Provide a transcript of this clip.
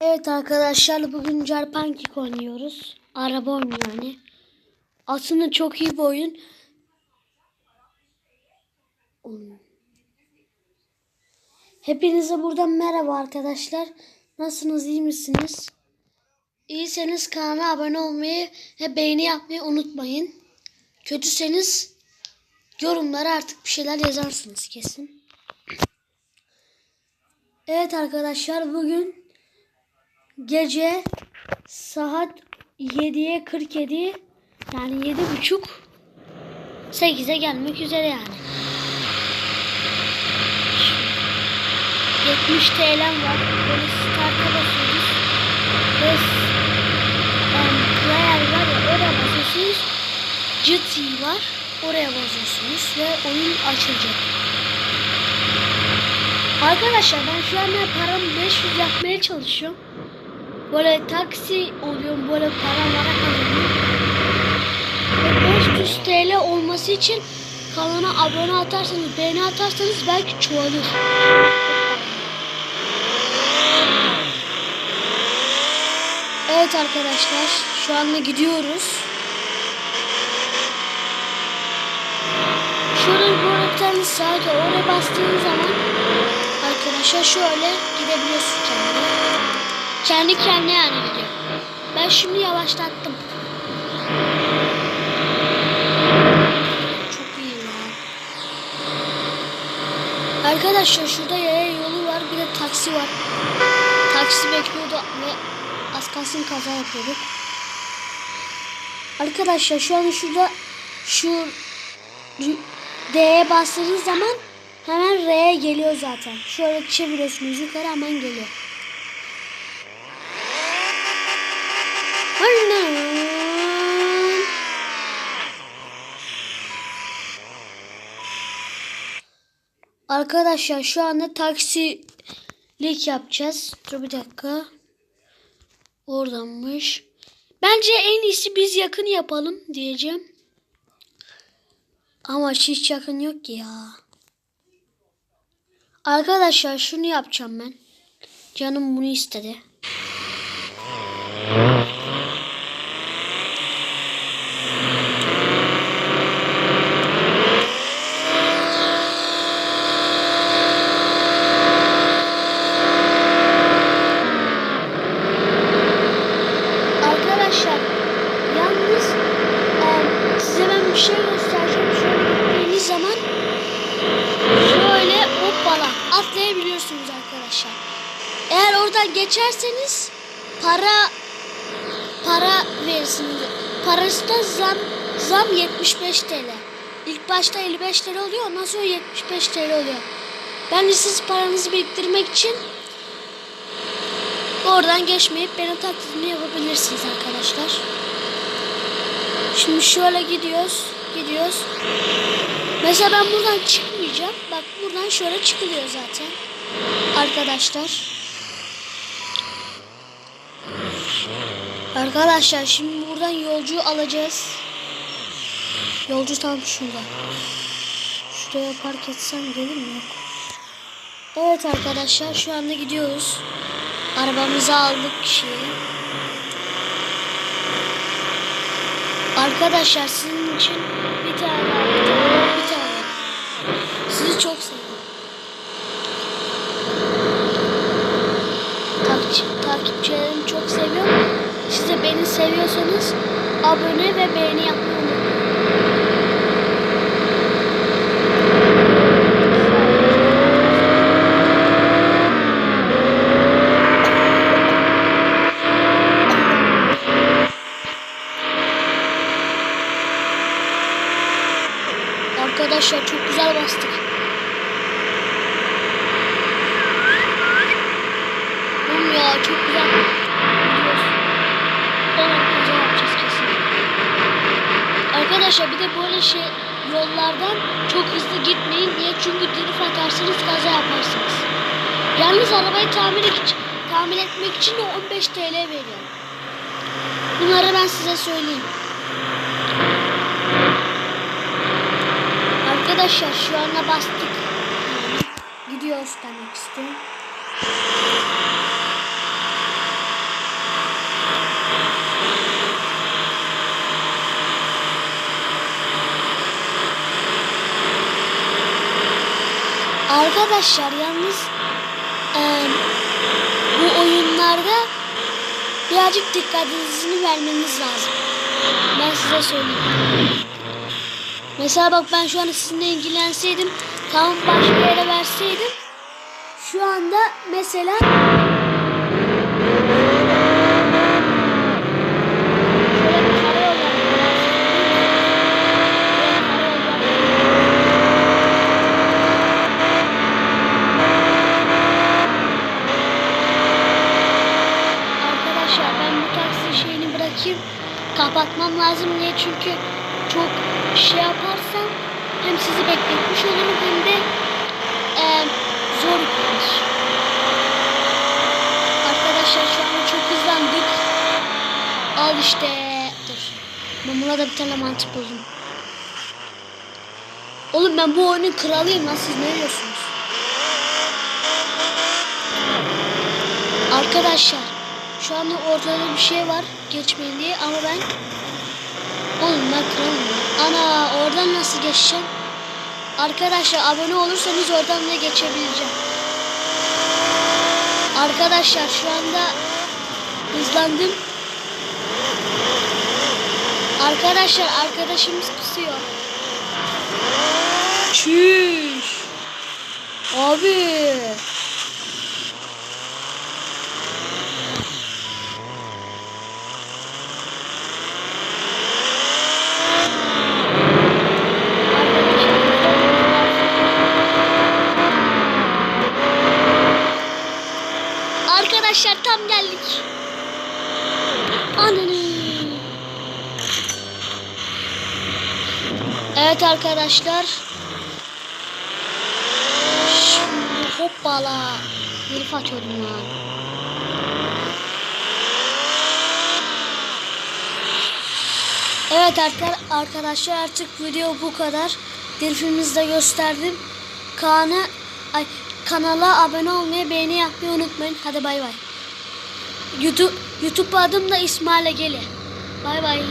Evet arkadaşlar bugün Jarpankik oynuyoruz. Araba oyunu yani. Aslında çok iyi bir oyun. Hepinize buradan merhaba arkadaşlar. Nasılsınız iyi misiniz? İyiyseniz kanala abone olmayı ve beğeni yapmayı unutmayın. Kötüseniz yorumlara artık bir şeyler yazarsınız kesin. Evet arkadaşlar bugün gece saat 7'ye 47 yani 7.30 8'e gelmek üzere yani. 70 TL'm var. Böyle start'a basıyoruz. Ve um, player var ya oraya basıyorsunuz. GT var. Oraya basıyorsunuz ve oyun açılacak. Arkadaşlar ben şu anda paramı 500 yapmaya çalışıyorum. Böyle taksi oluyorum böyle para mara kazanıyorum. Ve 500 TL olması için kanala abone atarsanız beğeni atarsanız belki çoğalır. Evet arkadaşlar şu anda gidiyoruz. Şurada bir tane sağa oraya bastığınız zaman arkadaşlar şöyle gidebiliyorsun kendine. Kendi kendine yani. Ben şimdi yavaşlattım. Çok iyi ya. Arkadaşlar şurada yaya yolu var bir de taksi var. Taksi bekliyordu ve az kalsın kaza yapıyorduk. Arkadaşlar şu an şurada şu D'ye bastığınız zaman hemen R'ye geliyor zaten. Şöyle çeviriyorsunuz yukarı hemen geliyor. Aynen. Arkadaşlar şu anda taksilik yapacağız. Dur bir dakika. Oradanmış. Bence en iyisi biz yakın yapalım diyeceğim. Ama hiç yakın yok ya. Arkadaşlar şunu yapacağım ben. Canım bunu istedi. Arkadaşlar yalnız e, size ben bir şey göstereceğim. Şöyle gittiğiniz zaman şöyle hoppala atlayabiliyorsunuz arkadaşlar. Eğer oradan geçerseniz para para verirsiniz. Parası da zam zam 75 TL. İlk başta 55 TL oluyor ondan sonra 75 TL oluyor. Ben de siz paranızı biriktirmek için Oradan geçmeyip benim taklidimi yapabilirsiniz arkadaşlar. Şimdi şöyle gidiyoruz. Gidiyoruz. Mesela ben buradan çıkmayacağım. Bak buradan şöyle çıkılıyor zaten. Arkadaşlar. Arkadaşlar şimdi buradan yolcuyu alacağız. Yolcu tam şurada. Şuraya park etsem gelir mi? Yok. Evet arkadaşlar şu anda gidiyoruz. Arabamızı aldık kişiyi. Arkadaşlar sizin için bir tane bir tane bir tane. Sizi çok sevdim. Takipçi, takipçilerimi çok seviyorum. Siz de beni seviyorsanız abone ve beğeni yapmayı unutmayın. Arkadaşlar çok güzel bastık. Oğlum ya çok güzel. Evet kaza yapacağız kesin. Arkadaşlar bir de böyle şey yollardan çok hızlı gitmeyin diye çünkü drift atarsanız kaza yaparsınız. Yalnız arabayı tamir, tamir etmek için de 15 TL veriyor. Bunları ben size söyleyeyim. Arkadaşlar şu anda bastık. Gidiyoruz demek istiyorum. Arkadaşlar yalnız e, bu oyunlarda birazcık dikkatinizi vermeniz lazım. Ben size söyleyeyim. Mesela bak ben şu an sizinle ilgilenseydim, tamam başka yere verseydim, şu anda mesela. Arkadaşlar ben bu taksi şeyini bırakayım. Kapatmam lazım niye? Çünkü çok şey yaparsam hem sizi bekletmiş olurum hem de eee, zor gelir. Arkadaşlar şu an çok hızlandık. Al işte. Dur. Buna da bir tane mantık buldum. Oğlum ben bu oyunun kralıyım lan siz ne diyorsunuz? Arkadaşlar şu anda ortada bir şey var geçmeyin diye ama ben Oğlum ben kralım ya. Ana oradan nasıl geçeceğim? Arkadaşlar abone olursanız oradan da geçebileceğim. Arkadaşlar şu anda hızlandım. Arkadaşlar arkadaşımız kusuyor. Çüş. Abi. Arkadaşlar tam geldik. Ananı. Evet arkadaşlar. Hoppala. Herif atıyordum lan. Evet arka- arkadaşlar artık video bu kadar. Delfinimizi de gösterdim. Kaan'ı kanala abone olmayı, beğeni yapmayı unutmayın. Hadi bay bay. YouTube YouTube adım da İsmail Egeli. Bay bay.